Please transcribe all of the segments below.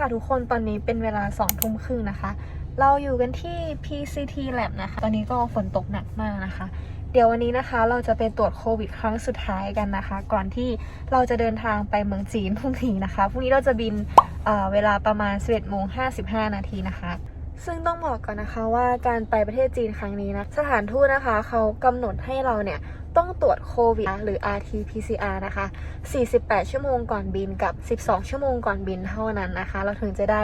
ค่ะทุกคนตอนนี้เป็นเวลาสองทุ่มครึ่งนะคะ เราอยู่กันที่ PCT Lab นะคะ ตอนนี้ก็ฝนตกหนักมากนะคะ เดี๋ยววันนี้นะคะเราจะไปตรวจโควิดครั้งสุดท้ายกันนะคะ ก่อนที่เราจะเดินทางไปเมืองจีนพรุ่งนี้นะคะ พรุ่งนี้เราจะบินเเวลาประมาณ 11โมง55 นาทีนะคะซึ่งต้องบอกก่อนนะคะว่าการไปประเทศจีนครั้งนี้นะสถานทูตนะคะ เขากำหนดให้เราเนี่ย ต้องตรวจโควิดหรือ RT-PCR นะคะ 48 ชั่วโมงก่อนบินกับ 12 ชั่วโมงก่อนบินเท่านั้นนะคะ เราถึงจะได้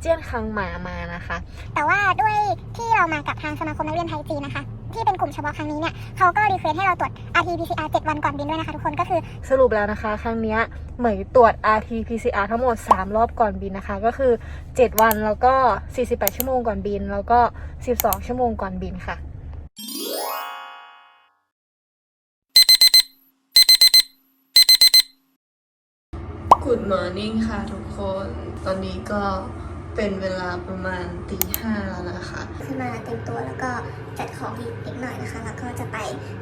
เจี้ยนคังหมามานะคะ แต่ว่าด้วยที่เรามากับทางสมาคมนักเรียนไทยจีนนะคะที่เป็นกลุ่มเฉพาะครั้งนี้เนี่ยเขาก็รีเควสให้เราตรวจ RT-PCR 7 วันก่อนบินด้วยนะคะทุกคนก็คือสรุปแล้วนะคะ ครั้งเนี้ยเหมยตรวจ RT-PCR ทั้งหมด 3 รอบก่อนบินนะคะ ก็คือ 7 วันแล้วก็ 48 ชั่วโมงก่อนบิน แล้วก็ 12 ชั่วโมงก่อนบินค่ะ Good morning ค่ะทุกคน ตอนนี้ก็เป็นเวลาประมาณตีห้าแล้วนะคะขึ้นมาเต็มตัวแล้วก็จัดของอีกนิดหน่อยนะคะ แล้วก็จะไป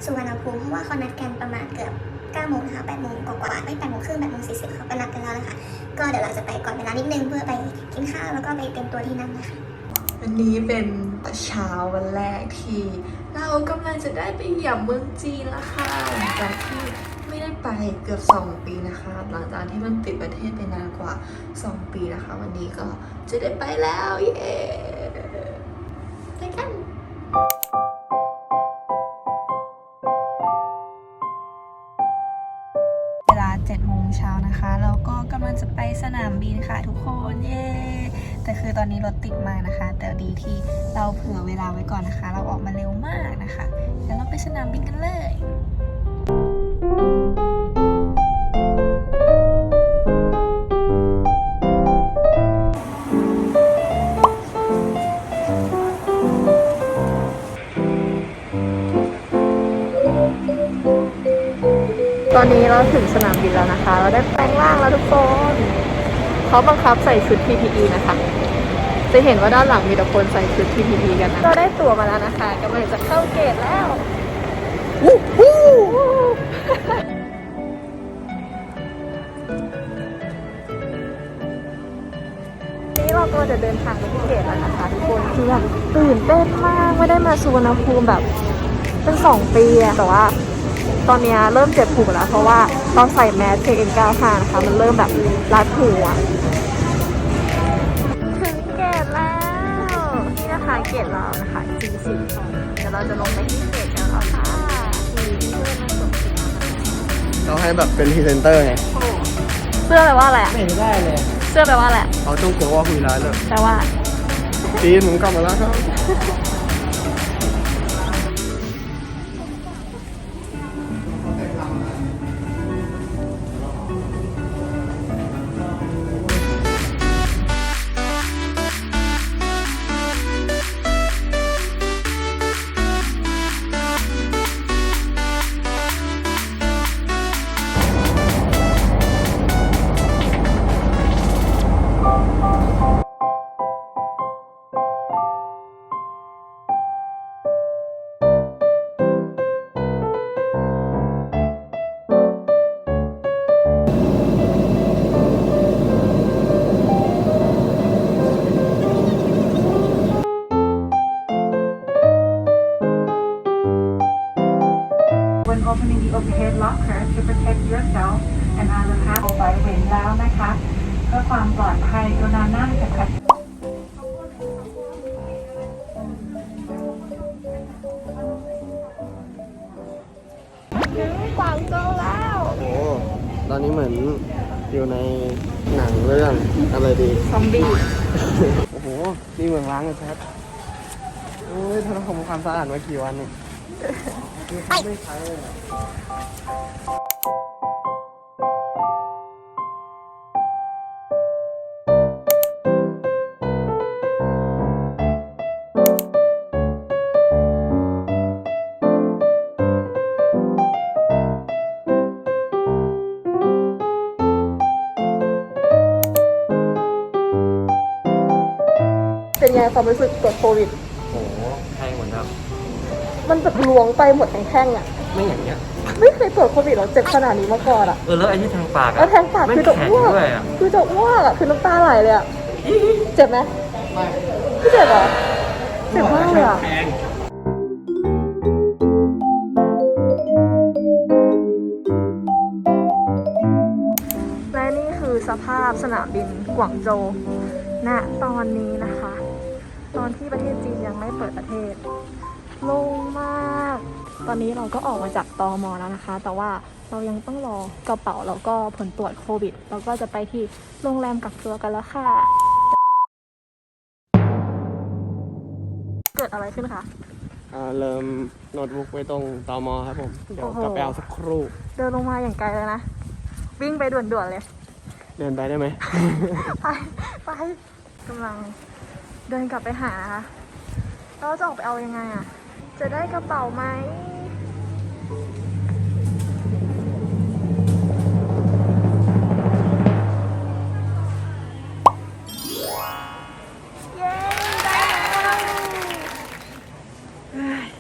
สุวรรณภูมิเพราะว่าเขานัดกันประมาณเกือบ9โมงนะคะ8โมงกว่าๆไม่8โมงครึ่ง8โมง40เขาก็นัดกันแล้วนะคะ ก็เดี๋ยวเราจะไปก่อนเวลานิดนึงเพื่อไปกินข้าวแล้วก็ไปเตรียมตัวที่นั่นนะคะวันนี้เป็นเช้าวันแรกที่เรากำลังจะได้ไปเหยียบเมืองจีนแล้วค่ะหลังจากที่ ได้ไปเกือบ 2 ปีนะคะ หลังจากที่มันปิดประเทศไปนานกว่า 2 ปีนะคะ วันนี้ก็จะได้ไปแล้ว เย้ไปกันเวลา7โมงเช้านะคะเราก็กำลังจะไปสนามบินค่ะทุกคน เย้ แต่คือตอนนี้รถติดมากนะคะ แต่ดีที่เราเผื่อเวลาไว้ก่อนนะคะ เราออกมาเร็วมากนะคะเดี๋ยวเราไปสนามบินกันเลย ตอนนี้เราถึงสนามบินแล้วนะคะ เราได้แปลงร่างแล้วทุกคน เขาบังคับใส่ชุด PPE นะคะ จะเห็นว่าด้านหลังมีแต่คนใส่ชุด PPE กันนะ เราได้ตั๋วมาแล้วนะคะกำลังจะเข้าเกตแล้ว นี่เราก็จะเดินทางไปที่เกตแล้วนะคะทุกคนคือแบบตื่นเต้นมากไม่ได้มาสุวรรณภูมิแบบเป็นสองปีอะแต่ว่า ตอนนี้เริ่มเจ็บหูแล้ว เพราะว่าเราใส่แมส KN95 นะคะมันเริ่มแบบรัดหูอะถึงเกตแล้ว นี่นะคะเกตเรานะคะ G4 เดี๋ยวเราจะลงไปที่เกตกัน เราให้แบบเป็นพรีเซนเตอร์ไงโอ้เสื้อแปลว่าอะไรอะไม่เห็นได้เลยเสื้อแปลว่าอะไรอะเขาต้องกลัวว่าคุยร้ายเลยแปลว่าปีนผมกลับมาแล้วครับ ถึงกวางโจวแล้วโอ้โหตอนนี้เหมือนอยู่ในหนังเรื่องอะไรดี ซอมบี้ โอ้โห นี่เมืองล้างเลยแชทโอ้ยทำความความสะอาดมากี่วันเนี่ยนี่เขาไม่ใช้เลย ความรู้สึกตรวจโควิด โอ้โหแพงเหมือนกันมันแบบลวงไปหมดทั้งแท่งอะไม่อย่างเงี้ย ไม่เคยตรวจโควิดหรอเจ็บขนาดนี้มาก่อนอะเออแล้วไอ้ที่ทางปากแล้วอะแทงปากไม่คือจะแข็งอ้วกด้วยอะคือจะอ้วกอะคือน้ำตาไหลเลยอะเจ็บไหมไม่เจ็บเหรอเจ็บมากเลยอะแข็งและนี่คือสภาพสนามบินกวางโจวณตอนนี้นะคะ ตอนที่ประเทศจีนยังไม่เปิดประเทศโล่งมาก ตอนนี้เราก็ออกมาจากตอมอแล้วนะคะ แต่ว่าเรายังต้องรอกระเป๋าแล้วก็ผลตรวจโควิด แล้วก็จะไปที่โรงแรมกักตัวกันแล้วค่ะ เกิดอะไรขึ้นคะ อ่าเริ่มโน้ตบุ๊กไว้ตรงตอมอครับผม เดี๋ยวโอ้โห กลับไปเอาสักครู่ เดินลงมาอย่างไกลเลยนะ วิ่งไปด่วนๆเลย เดินไปได้ไหม ไปไปกำลัง เดินกลับไปหานะคะเราจะออกไปเอายังไงอะจะได้กระเป๋าไหมเย้ได้แล้ว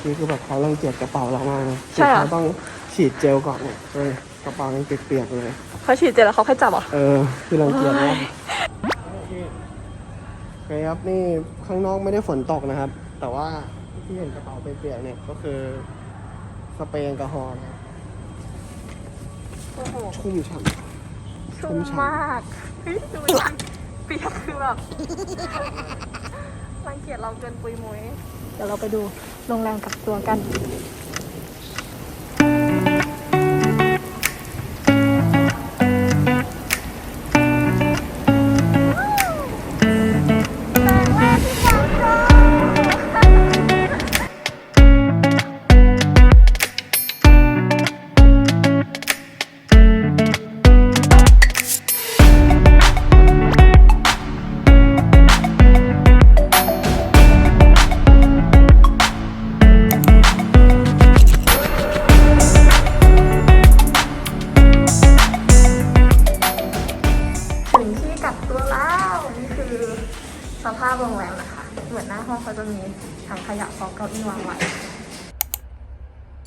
นี่คือแบบเขารังเกียจกระเป๋าเรามากนะใช่เหรอ เขาต้องฉีดเจลก่อนเนี่ยเออกระเป๋ายังเปียกๆเลยเขาฉีดเจลแล้วเขาค่อยจับเหรอ เออ คือรังเกียจมากโอ้ยโอ เคครับนี่ข้างนอกไม่ได้ฝนตกนะครับ แต่ว่าที่เห็นกระเป๋าเปียกๆเนี่ยก็คือสเปรย์แอลกอฮอล์นะโอ้โหชุ่มฉ่ำชุ่มมากเฮ้ยดูดิเปียกคือแบบรังเกียจเราเกินปุยมุ้ยเดี๋ยวเราไปดูโรงแรมกักตัวกัน สภาพโรงแรมนะคะ เหมือนหน้าห้องเขาจะมีถังขยะพร้อมเก้าอี้วางไว้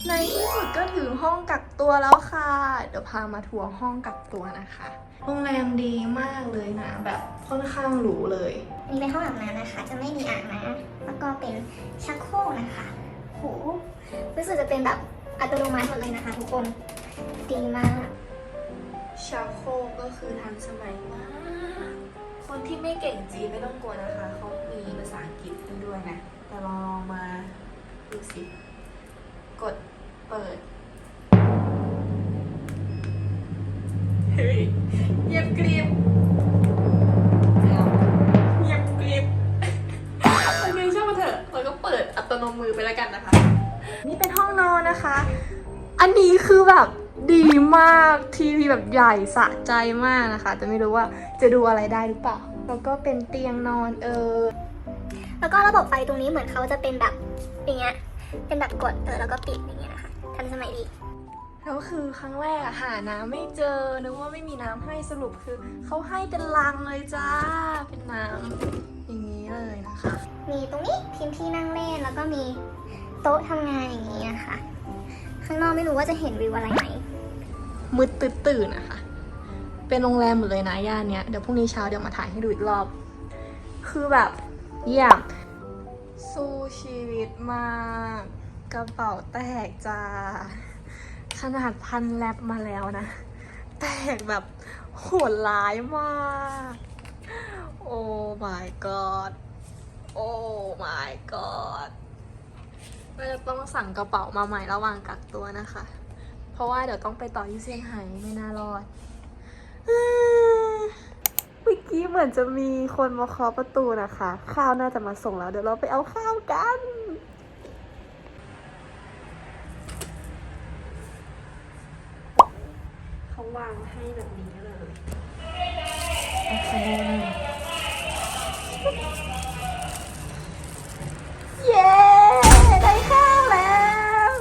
ในที่สุดก็ถึงห้องกักตัวแล้วค่ะ เดี๋ยวพามาทัวร์ห้องกักตัวนะคะ โรงแรมดีมากเลยนะ แบบค่อนข้างหรูเลยอันนี้เป็นห้องอาบน้ำนะคะ จะไม่มีอ่างน้ำแล้วก็เป็นชักโครกนะคะโหรู้สึกจะเป็นแบบอัตโนมัติหมดเลยนะคะทุกคน ดีมากชาโครกก็คือทันสมัยมาก คนที่ไม่เก่งจีนไม่ต้องกลัวนะคะ เขามีภาษาอังกฤษให้ด้วยนะ แต่ลองมาดูสิ กดเปิด เฮ้ยเงียบกริบเงียบกริบโอเคช่างมาเถอะเราก็เปิดอัตโนมือไปแล้วกันนะคะ นี่เป็นห้องนอนนะคะ อันนี้คือแบบดีมากทีวีแบบใหญ่สะใจมากนะคะ แต่ไม่รู้ว่าจะดูอะไรได้หรือเปล่า แล้วก็เป็นเตียงนอนเออ แล้วก็ระบบไฟตรงนี้เหมือนเขาจะเป็นแบบอย่างเงี้ย เป็นแบบกดเออแล้วก็ปิดอย่างเงี้ยนะคะ ทันสมัยดี แล้วคือครั้งแรกอะหาน้ำไม่เจอ นึกว่าไม่มีน้ำให้สรุปคือเขาให้เป็นลังเลยจ้า เป็นน้ำอย่างนี้เลยนะคะ มีตรงนี้ทีมที่นั่งเล่นแล้วก็มีโต๊ะทำงานอย่างนี้นะคะ ข้างนอกไม่รู้ว่าจะเห็นวิวอะไรไหมมืดตื่นตื่นๆนะคะ เป็นโรงแรมหมดเลยนะย่านเนี้ยเดี๋ยวพรุ่งนี้เช้าเดี๋ยวมาถ่ายให้ดูอีกรอบ คือแบบเยี่ยมสู้ชีวิตมากกระเป๋าแตกจ้า ขนาดพันแลบมาแล้วนะ แตกแบบโหดร้ายมาก โอ้ my god โอ้ my god เราจะต้องสั่งกระเป๋ามาใหม่ระหว่างกักตัวนะคะ เพราะว่าเดี๋ยวต้องไปต่อที่เซี่ยงไฮ้ไม่น่ารอด เมื่อกี้เหมือนจะมีคนมาเคาะประตูนะคะ ข้าวน่าจะมาส่งแล้ว เดี๋ยวเราไปเอาข้าวกันเขาวางให้แบบนี้เลยโอเคเย้ได้ข้าวแล้ว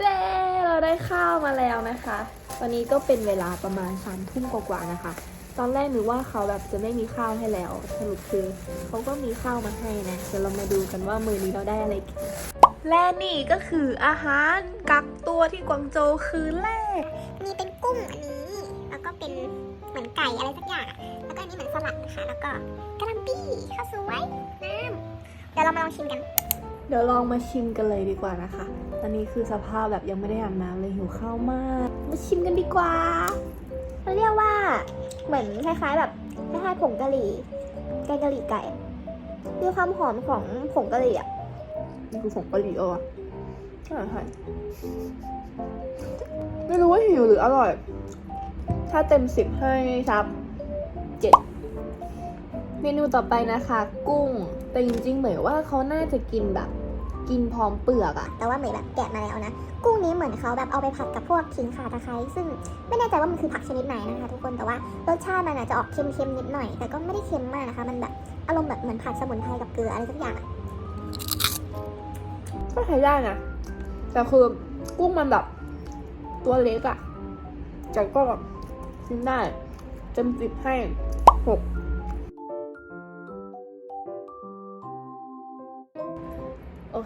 เด้ๆเราได้ข้าวมาแล้วนะคะ ตอนนี้ก็เป็นเวลาประมาณสามทุ่มกว่าๆนะคะ ตอนแรกนึกว่าเขาแบบจะไม่มีข้าวให้แล้ว สรุปคือเขาก็มีข้าวมาให้นะ เดี๋ยวเรามาดูกันว่ามือนี้เราได้อะไรกิน และนี่ก็คืออาหารกักตัวที่กวางโจวคืนแรก มีเป็นกุ้งอันนี้ แล้วก็เป็นเหมือนไก่อะไรสักอย่างอะแล้วก็อันนี้เหมือนสลัดนะคะแล้วก็กะหล่ำปี้ข้าวสวยน้ำเดี๋ยวเรามาลองชิมกัน เดี๋ยวลองมาชิมกันเลยดีกว่านะคะ ตอนนี้คือสภาพแบบยังไม่ได้อาบน้ำเลยหิวข้าวมากมา ชิมกันดีกว่าเขาเรียกว่า เหมือนคล้ายๆแบบคล้ายๆผงกะหรี่แกงกะหรี่ไก่มีความหอมของผงกะหรี่อะนี่คือผงกะหรี่เออใช่ใช่ไม่รู้ว่าหิวหรืออร่อย ถ้าเต็มสิบให้ซับเจ็ดเมนูต่อไปนะคะ กุ้ง แต่จริงๆเหมือนว่าเขาน่าจะกินแบบ กินพร้อมเปลือกอะแต่ว่าเหมือนแบบแกะมาแล้วนะ กุ้งนี้เหมือนเขาแบบเอาไปผัดกับพวกขิงข่าตะไคร้ซึ่งไม่แน่ใจว่ามันคือผักชนิดไหนนะคะทุกคนแต่ว่ารสชาติมันอาจจะออกเค็มๆนิดหน่อย แต่ก็ไม่ได้เค็มมากนะคะ มันแบบอารมณ์แบบเหมือนผัดสมุนไพรกับเกลืออะไรสักอย่างก็ใช้ได้นะแต่คือกุ้งมันแบบตัวเล็กอะแต่ก็กินได้เต็มสิบให้หก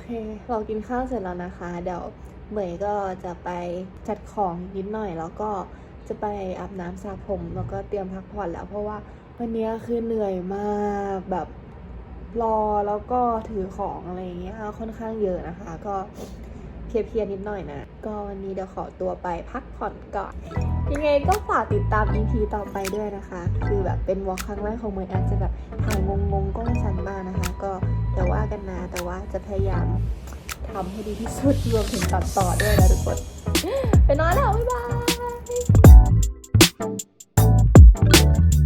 เค เรากินข้าวเสร็จแล้วนะคะ เดี๋ยวเหมยก็จะไปจัดของนิดหน่อย แล้วก็จะไปอาบน้ำสระผมแล้วก็เตรียมพักผ่อนแล้ว เพราะว่าวันนี้คือเหนื่อยมากแบบรอแล้วก็ถือของอะไรเงี้ยค่อนข้างเยอะนะคะ ก็เพลียๆนิดหน่อยนะ ก็วันนี้เดี๋ยวขอตัวไปพักผ่อนก่อน ยังไงก็ฝากติดตาม EP ต่อไปด้วยนะคะ คือแบบเป็นวอล์กครั้งแรกของเมยอาจจะแบบถ่ายงงๆกล้องชันมากนะคะ ก็แต่ว่ากันนะแต่ว่าจะพยายามทำให้ดีที่สุดรวมถึงตัดต่อด้วยนะทุกคนไปนอนแล้ว บ๊ายบาย